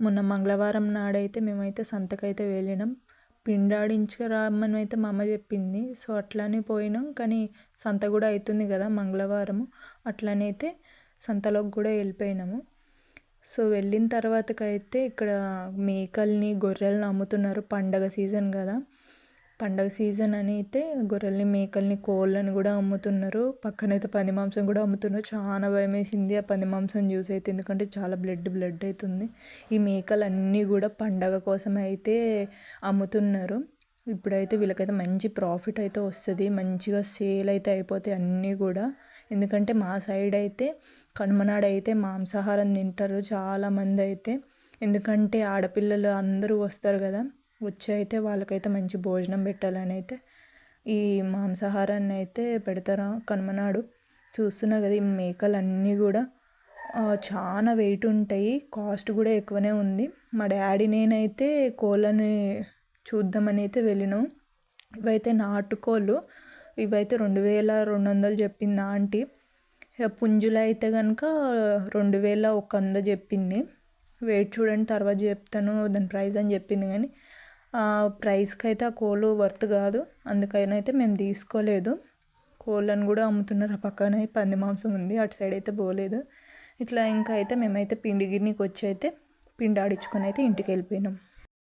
మొన్న మంగళవారం నాడైతే మేమైతే సంతకైతే వెళ్ళినాం. పిండాడించుకురమ్మని అయితే మా అమ్మ చెప్పింది. సో అట్లానే పోయినాం. కానీ సంత కూడా అవుతుంది కదా మంగళవారం అయితే సంతలోకి కూడా వెళ్ళిపోయినాము. సో వెళ్ళిన తర్వాతకైతే ఇక్కడ మేకల్ని గొర్రెల్ని అమ్ముతున్నారు. పండగ సీజన్ కదా. పండగ సీజన్ అని అయితే గొర్రెల్ని మేకల్ని కోళ్ళని కూడా అమ్ముతున్నారు. పక్కనైతే పంది మాంసం కూడా అమ్ముతున్నారు. చాలా భయం వేసింది ఆ పంది మాంసం చూసి అయితే. ఎందుకంటే చాలా బ్లడ్ బ్లడ్ అవుతుంది. ఈ మేకలు అన్నీ కూడా పండగ కోసం అయితే అమ్ముతున్నారు. ఇప్పుడైతే వీళ్ళకైతే మంచి ప్రాఫిట్ అయితే వస్తుంది. మంచిగా సేల్ అయితే అయిపోతాయి అన్నీ కూడా. ఎందుకంటే మా సైడ్ అయితే కనుమనాడు అయితే మాంసాహారం తింటారు చాలామంది అయితే. ఎందుకంటే ఆడపిల్లలు అందరూ వస్తారు కదా. వచ్చి అయితే వాళ్ళకైతే మంచి భోజనం పెట్టాలని అయితే ఈ మాంసాహారాన్ని అయితే పెడతారా కనుమనాడు. చూస్తున్నారు కదా ఈ మేకలు అన్నీ కూడా చాలా వెయిట్ ఉంటాయి. కాస్ట్ కూడా ఎక్కువనే ఉంది. మా డాడీ నేనైతే కోళ్ళని చూద్దామని అయితే వెళ్ళినాం. ఇవైతే నాటుకోళ్ళు. ఇవైతే రెండు వేల రెండు వందలు చెప్పింది ఆంటీ. పుంజులు అయితే కనుక రెండు వేల ఒక వంద చెప్పింది. వెయిట్ చూడండి తర్వాత చెప్తాను దాని ప్రైస్ అని చెప్పింది కానీ. ప్రైస్కి అయితే ఆ కోళ్ళు వర్త్ కాదు. అందుకని అయితే మేము తీసుకోలేదు. కోళ్ళను కూడా అమ్ముతున్నారు. ఆ పక్కనే పంది మాంసం ఉంది. అటు సైడ్ అయితే పోలేదు. ఇట్లా ఇంకా అయితే మేమైతే పిండి గిన్నెకి వచ్చి అయితే పిండి ఆడించుకొని అయితే ఇంటికి వెళ్ళిపోయినాం.